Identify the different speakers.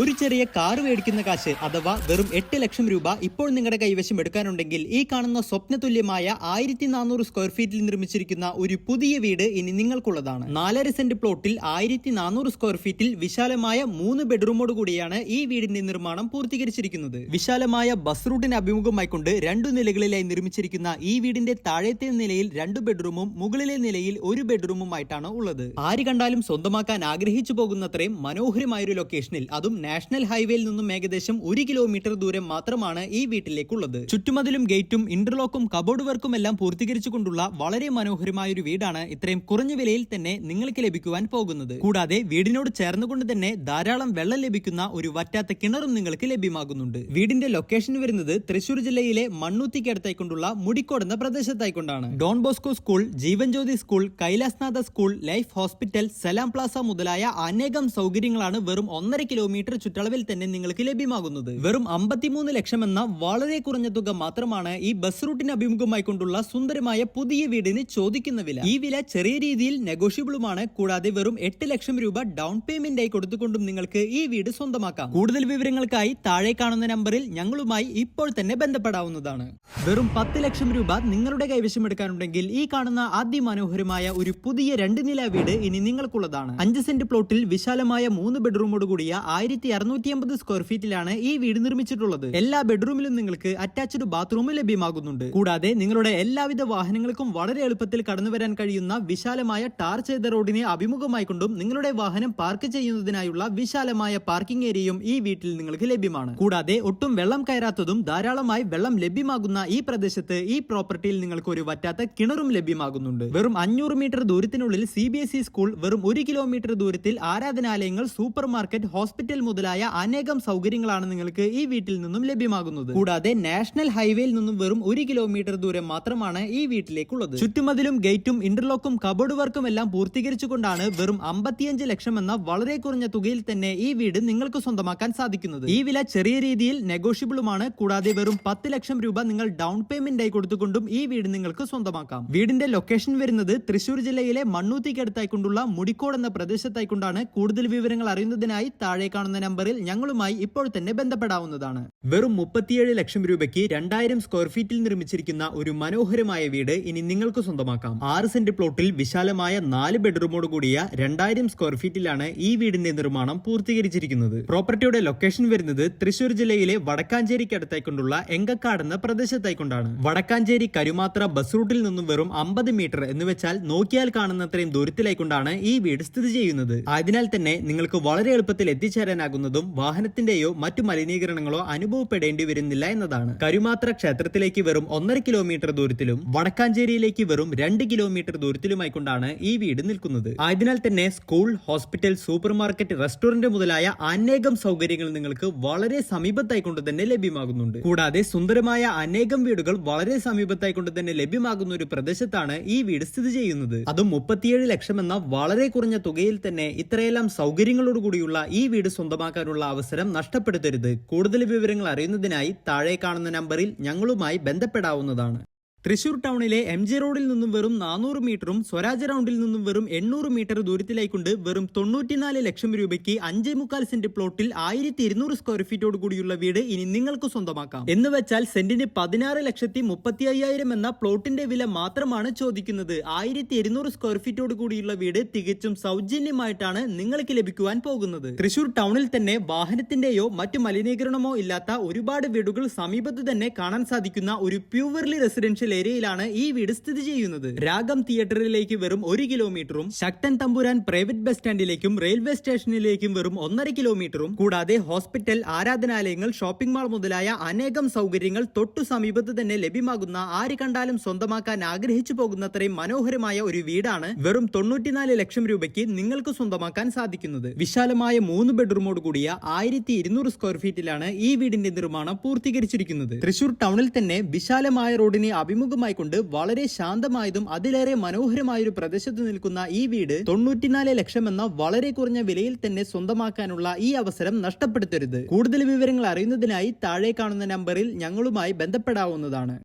Speaker 1: ഒരു ചെറിയ കാർ മേടിക്കുന്ന കാശ് അഥവാ വെറും എട്ട് ലക്ഷം രൂപ ഇപ്പോൾ നിങ്ങളുടെ കൈവശം എടുക്കാനുണ്ടെങ്കിൽ ഈ കാണുന്ന സ്വപ്നതുല്യമായ ആയിരത്തി നാനൂറ് സ്ക്വയർ ഫീറ്റിൽ നിർമ്മിച്ചിരിക്കുന്ന ഒരു പുതിയ വീട് ഇനി നിങ്ങൾക്കുള്ളതാണ്. നാലര സെന്റ് പ്ലോട്ടിൽ ആയിരത്തി നാനൂറ് സ്ക്വയർ ഫീറ്റിൽ വിശാലമായ മൂന്ന് ബെഡ്റൂമോട് കൂടിയാണ് ഈ വീടിന്റെ നിർമ്മാണം പൂർത്തീകരിച്ചിരിക്കുന്നത്. വിശാലമായ ബസ് റൂട്ടിന് അഭിമുഖമായിക്കൊണ്ട് രണ്ടു നിലകളിലായി നിർമ്മിച്ചിരിക്കുന്ന ഈ വീടിന്റെ താഴത്തെ നിലയിൽ രണ്ട് ബെഡ്റൂമും മുകളിലെ നിലയിൽ ഒരു ബെഡ്റൂമും ആയിട്ടാണ് ഉള്ളത്. ആര് കണ്ടാലും സ്വന്തമാക്കാൻ ആഗ്രഹിച്ചു പോകുന്നത്രയും മനോഹരമായ ഒരു ലൊക്കേഷനിൽ അതും നാഷണൽ ഹൈവേയിൽ നിന്നും ഏകദേശം ഒരു കിലോമീറ്റർ ദൂരം മാത്രമാണ് ഈ വീട്ടിലേക്കുള്ളത്. ചുറ്റുമതിലും ഗേറ്റും ഇന്റർലോക്കും കബോർഡ് വർക്കും എല്ലാം പൂർത്തീകരിച്ചുകൊണ്ടുള്ള വളരെ മനോഹരമായ ഒരു വീടാണ് ഇത്രയും കുറഞ്ഞ വിലയിൽ തന്നെ നിങ്ങൾക്ക് ലഭിക്കുവാൻ പോകുന്നത്. കൂടാതെ വീടിനോട് ചേർന്നുകൊണ്ട് തന്നെ ധാരാളം വെള്ളം ലഭിക്കുന്ന ഒരു വറ്റാത്ത കിണറും നിങ്ങൾക്ക് ലഭ്യമാകുന്നുണ്ട്. വീടിന്റെ ലൊക്കേഷൻ വരുന്നത് തൃശൂർ ജില്ലയിലെ മണ്ണൂത്തിക്കടുത്തായിക്കൊണ്ടുള്ള മുടിക്കോട് എന്ന പ്രദേശത്തായിക്കൊണ്ടാണ്. Don Bosco school Jeevan Jyothi school Kailasnatha school life hospital Salam plaza മുതലായ അനേകം സൗകര്യങ്ങളാണ് വെറും ഒന്നര കിലോമീറ്റർ ചുറ്റളവിൽ തന്നെ നിങ്ങൾക്ക് ലഭ്യമാകുന്നത്. വെറും അമ്പത്തിമൂന്ന് ലക്ഷം എന്ന വളരെ കുറഞ്ഞ തുക മാത്രമാണ് ഈ ബസ് റൂട്ടിന് അഭിമുഖമായി കൊണ്ടുള്ള സുന്ദരമായ പുതിയ വീടിന് ചോദിക്കുന്ന വില. ഈ വില ചെറിയ രീതിയിൽ നെഗോഷ്യബിളുമാണ്. കൂടാതെ വെറും എട്ട് ലക്ഷം രൂപ ഡൗൺ പേയ്മെന്റ് ആയി കൊടുത്തുകൊണ്ടും നിങ്ങൾക്ക് ഈ വീട് സ്വന്തമാക്കാം. കൂടുതൽ വിവരങ്ങൾക്കായി താഴെ കാണുന്ന നമ്പറിൽ ഞങ്ങളുമായി ഇപ്പോൾ തന്നെ ബന്ധപ്പെടാവുന്നതാണ്. വെറും പത്ത് ലക്ഷം രൂപ നിങ്ങളുടെ കൈവശം എടുക്കാനുണ്ടെങ്കിൽ ഈ കാണുന്ന അതിമനോഹരമായ ഒരു പുതിയ രണ്ട് നില വീട് ഇനി നിങ്ങൾക്കുള്ളതാണ്. അഞ്ച് സെന്റ് പ്ലോട്ടിൽ വിശാലമായ മൂന്ന് ബെഡ്റൂമോട് കൂടിയ ആയിരത്തി അറുന്നൂറ്റി അമ്പത് സ്ക്വയർ ഫീറ്റിലാണ് ഈ വീട് നിർമ്മിച്ചിട്ടുള്ളത്. എല്ലാ ബെഡ്റൂമിലും നിങ്ങൾക്ക് അറ്റാച്ച്ഡ് ബാത്റൂം ലഭ്യമാകുന്നുണ്ട്. കൂടാതെ നിങ്ങളുടെ എല്ലാവിധ വാഹനങ്ങൾക്കും വളരെ എളുപ്പത്തിൽ കടന്നു വരാൻ കഴിയുന്ന വിശാലമായ ടാർ ചെയ്ത റോഡിനെ അഭിമുഖമായി കൊണ്ടും നിങ്ങളുടെ വാഹനം പാർക്ക് ചെയ്യുന്നതിനായുള്ള വിശാലമായ പാർക്കിംഗ് ഏരിയയും ഈ വീട്ടിൽ നിങ്ങൾക്ക് ലഭ്യമാണ്. കൂടാതെ ഒട്ടും വെള്ളം കയറാത്തതും ധാരാളമായി വെള്ളം ലഭ്യമാകുന്ന ഈ പ്രദേശത്ത് ഈ പ്രോപ്പർട്ടിയിൽ നിങ്ങൾക്ക് ഒരു വറ്റാത്ത കിണറും ലഭ്യമാകുന്നുണ്ട്. വെറും അഞ്ഞൂറ് മീറ്റർ ദൂരത്തിനുള്ളിൽ സി സ്കൂൾ വെറും ഒരു കിലോമീറ്റർ ദൂരത്തിൽ ആരാധനാലയങ്ങൾ സൂപ്പർ മാർക്കറ്റ് ഹോസ്പിറ്റൽ മുതലായ അനേകം സൗകര്യങ്ങളാണ് നിങ്ങൾക്ക് ഈ വീട്ടിൽ നിന്നും ലഭ്യമാകുന്നത്. കൂടാതെ നാഷണൽ ഹൈവേയിൽ നിന്നും വെറും ഒരു കിലോമീറ്റർ ദൂരം മാത്രമാണ് ഈ വീട്ടിലേക്കുള്ളത്. ചുറ്റുമതിലും ഗേറ്റും ഇന്റർലോക്കും കബോർഡ് വർക്കും എല്ലാം പൂർത്തീകരിച്ചുകൊണ്ടാണ് വെറും അമ്പത്തിയഞ്ച് ലക്ഷം എന്ന വളരെ കുറഞ്ഞ തുകയിൽ തന്നെ ഈ വീട് നിങ്ങൾക്ക് സ്വന്തമാക്കാൻ സാധിക്കുന്നത്. ഈ വില ചെറിയ രീതിയിൽ നെഗോഷ്യബിളുമാണ്. കൂടാതെ വെറും പത്ത് ലക്ഷം രൂപ നിങ്ങൾ ഡൗൺ പേയ്മെന്റ് ആയി കൊടുത്തുകൊണ്ടും ഈ വീട് നിങ്ങൾക്ക് സ്വന്തമാക്കാം. വീടിന്റെ ലൊക്കേഷൻ വരുന്നത് തൃശൂർ ജില്ലയിലെ മണ്ണൂത്തിക്കടുത്തായിക്കൊണ്ടുള്ള മുടിക്കോട് എന്ന പ്രദേശത്തായിക്കൊണ്ടാണ് കൂടുതൽ വിവരങ്ങൾ അറിയുന്നതിനായി താഴെ കാണുന്ന നമ്പറിൽ ഞങ്ങളുമായി ഇപ്പോൾ തന്നെ ബന്ധപ്പെടാവുന്നതാണ്. വെറും മുപ്പത്തിയേഴ് ലക്ഷം രൂപയ്ക്ക് രണ്ടായിരം സ്ക്വയർ ഫീറ്റിൽ നിർമ്മിച്ചിരിക്കുന്ന ഒരു മനോഹരമായ വീട് ഇനി നിങ്ങൾക്ക് സ്വന്തമാക്കാം. ആറ് സെന്റ് പ്ലോട്ടിൽ വിശാലമായ നാല് ബെഡ്റൂമോട് കൂടിയ രണ്ടായിരം സ്ക്വയർ ഫീറ്റിലാണ് ഈ വീടിന്റെ നിർമ്മാണം പൂർത്തീകരിച്ചിരിക്കുന്നത്. പ്രോപ്പർട്ടിയുടെ ലൊക്കേഷൻ വരുന്നത് തൃശൂർ ജില്ലയിലെ വടക്കാഞ്ചേരിക്ക് അടുത്തായിക്കൊണ്ടുള്ള എങ്കക്കാട് എന്ന പ്രദേശത്തേക്കൊണ്ടാണ് വടക്കാഞ്ചേരി കരുമാത്ര ബസ് റൂട്ടിൽ നിന്നും വെറും അമ്പത് മീറ്റർ എന്ന് വെച്ചാൽ നോക്കിയാൽ കാണുന്നത്രയും ദൂരത്തിലേക്കൊണ്ടാണ് ഈ വീട് സ്ഥിതി ചെയ്യുന്നത്. അതിനാൽ തന്നെ നിങ്ങൾക്ക് വളരെ എളുപ്പത്തിൽ എത്തിച്ചേരാനാകുന്നതും വാഹനത്തിന്റെയോ മറ്റു മലിനീകരണങ്ങളോ അനുഭവപ്പെടേണ്ടി വരുന്നില്ല എന്നതാണ്. കരുമാത്ര ക്ഷേത്രത്തിലേക്ക് വെറും ഒന്നര കിലോമീറ്റർ ദൂരത്തിലും വടക്കാഞ്ചേരിയിലേക്ക് വെറും രണ്ട് കിലോമീറ്റർ ദൂരത്തിലുമായി കൊണ്ടാണ് ഈ വീട് നിൽക്കുന്നത്. ആയതിനാൽ തന്നെ school hospital super market restaurant മുതലായ അനേകം സൗകര്യങ്ങൾ നിങ്ങൾക്ക് വളരെ സമീപത്തായി കൊണ്ട് തന്നെ ലഭ്യമാകുന്നുണ്ട്. കൂടാതെ സുന്ദരമായ അനേകം വീടുകൾ വളരെ സമീപത്തായി കൊണ്ട് തന്നെ ലഭ്യമാകുന്ന ഒരു പ്രദേശത്താണ് ഈ വീട് സ്ഥിതി ചെയ്യുന്നത്. അതും മുപ്പത്തിയേഴ് ലക്ഷം എന്ന വളരെ കുറഞ്ഞ തുകയിൽ തന്നെ ഇത്രയെല്ലാം സൗകര്യങ്ങളോടുകൂടിയുള്ള ഈ വീട് സ്വന്തമാക്കാനുള്ള അവസരം നഷ്ടപ്പെടുത്തരുത്. കൂടുതൽ വിവരങ്ങൾ അറിയുന്നതിനായി താഴെ കാണുന്ന നമ്പറിൽ ഞങ്ങളുമായി ബന്ധപ്പെടാവുന്നതാണ്. തൃശൂർ ടൗണിലെ എം ജി റോഡിൽ നിന്നും വെറും നാനൂറ് മീറ്ററും സ്വരാജ് റൗണ്ടിൽ നിന്നും വെറും എണ്ണൂറ് മീറ്റർ ദൂരത്തിലായിക്കൊണ്ട് വെറും തൊണ്ണൂറ്റിനാല് ലക്ഷം രൂപയ്ക്ക് അഞ്ചേ മുക്കാൽ സെന്റ് പ്ലോട്ടിൽ ആയിരത്തി ഇരുന്നൂറ് സ്ക്വയർ ഫീറ്റോട് കൂടിയുള്ള വീട് ഇനി നിങ്ങൾക്ക് സ്വന്തമാക്കാം. എന്ന് വെച്ചാൽ സെന്റിന് പതിനാറ് ലക്ഷത്തി മുപ്പത്തി അയ്യായിരം എന്ന പ്ലോട്ടിന്റെ വില മാത്രമാണ് ചോദിക്കുന്നത്. ആയിരത്തി ഇരുന്നൂറ് സ്ക്വയർ ഫീറ്റോട് കൂടിയുള്ള വീട് തികച്ചും സൗജന്യമായിട്ടാണ് നിങ്ങൾക്ക് ലഭിക്കുവാൻ പോകുന്നത്. തൃശൂർ ടൗണിൽ തന്നെ വാഹനത്തിന്റെയോ മറ്റു മലിനീകരണമോ ഇല്ലാത്ത ഒരുപാട് വീടുകൾ സമീപത്ത് തന്നെ കാണാൻ സാധിക്കുന്ന ഒരു പ്യൂവർലി റെസിഡൻഷ്യൽ ഏരിയയിലാണ് ഈ വീട് സ്ഥിതി ചെയ്യുന്നത്. രാഗം തിയേറ്ററിലേക്ക് വെറും ഒരു കിലോമീറ്ററും ശക്തൻ തമ്പുരാൻ പ്രൈവറ്റ് ബസ് സ്റ്റാൻഡിലേക്കും റെയിൽവേ സ്റ്റേഷനിലേക്കും വെറും ഒന്നര കിലോമീറ്ററും കൂടാതെ ഹോസ്പിറ്റൽ ആരാധനാലയങ്ങൾ ഷോപ്പിംഗ് മാൾ മുതലായ അനേകം സൗകര്യങ്ങൾ തൊട്ടു സമീപത്ത് തന്നെ ലഭ്യമാകുന്ന ആര് കണ്ടാലും സ്വന്തമാക്കാൻ ആഗ്രഹിച്ചു പോകുന്നത്രയും മനോഹരമായ ഒരു വീടാണ് വെറും തൊണ്ണൂറ്റിനാല് ലക്ഷം രൂപയ്ക്ക് നിങ്ങൾക്ക് സ്വന്തമാക്കാൻ സാധിക്കുന്നത്. വിശാലമായ മൂന്ന് ബെഡ്റൂമോട് കൂടിയ ആയിരത്തി ഇരുന്നൂറ് സ്ക്വയർ ഫീറ്റിലാണ് ഈ വീടിന്റെ നിർമ്മാണം പൂർത്തീകരിച്ചിരിക്കുന്നത്. തൃശൂർ ടൗണിൽ തന്നെ വിശാലമായ റോഡിനെ അഭിമുഖമായി കൊണ്ട് വളരെ ശാന്തമായതും അതിലേറെ മനോഹരമായ ഒരു പ്രദേശത്ത് നിൽക്കുന്ന ഈ വീട് തൊണ്ണൂറ്റിനാല് ലക്ഷം എന്ന വളരെ കുറഞ്ഞ വിലയിൽ തന്നെ സ്വന്തമാക്കാനുള്ള ഈ അവസരം നഷ്ടപ്പെടുത്തരുത്. കൂടുതൽ വിവരങ്ങൾ അറിയുന്നതിനായി താഴെ കാണുന്ന നമ്പറിൽ ഞങ്ങളുമായി ബന്ധപ്പെടാവുന്നതാണ്.